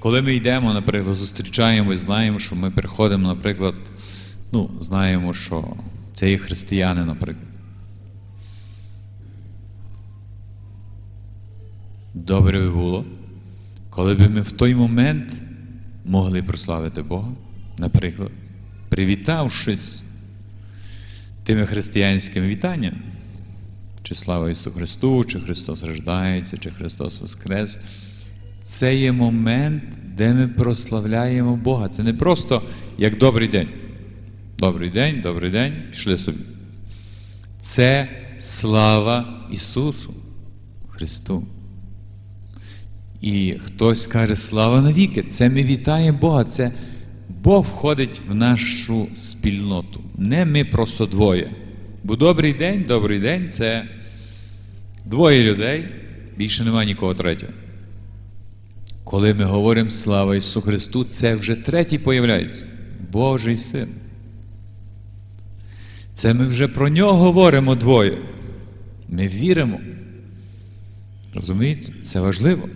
коли ми йдемо, наприклад, зустрічаємось, знаємо, що ми приходимо, наприклад, ну, знаємо, що це є християни, наприклад. Добре би було, коли б ми в той момент могли прославити Бога, наприклад, привітавшись тими християнськими вітаннями, чи слава Ісусу Христу, чи Христос рождається, чи Христос Воскрес. Це є момент, де ми прославляємо Бога. Це не просто як добрий день. Добрий день, добрий день, пішли собі. Це слава Ісусу Христу. І хтось каже, слава навіки. Це ми вітаємо Бога. Це Бог входить в нашу спільноту. Не ми просто двоє. Бо добрий день, добрий день це двоє людей, більше немає нікого третього. Коли ми говоримо слава Ісусу Христу, це вже третій появляється Божий Син. Це ми вже про нього говоримо двоє. Ми віримо. Розумієте? Це важливо.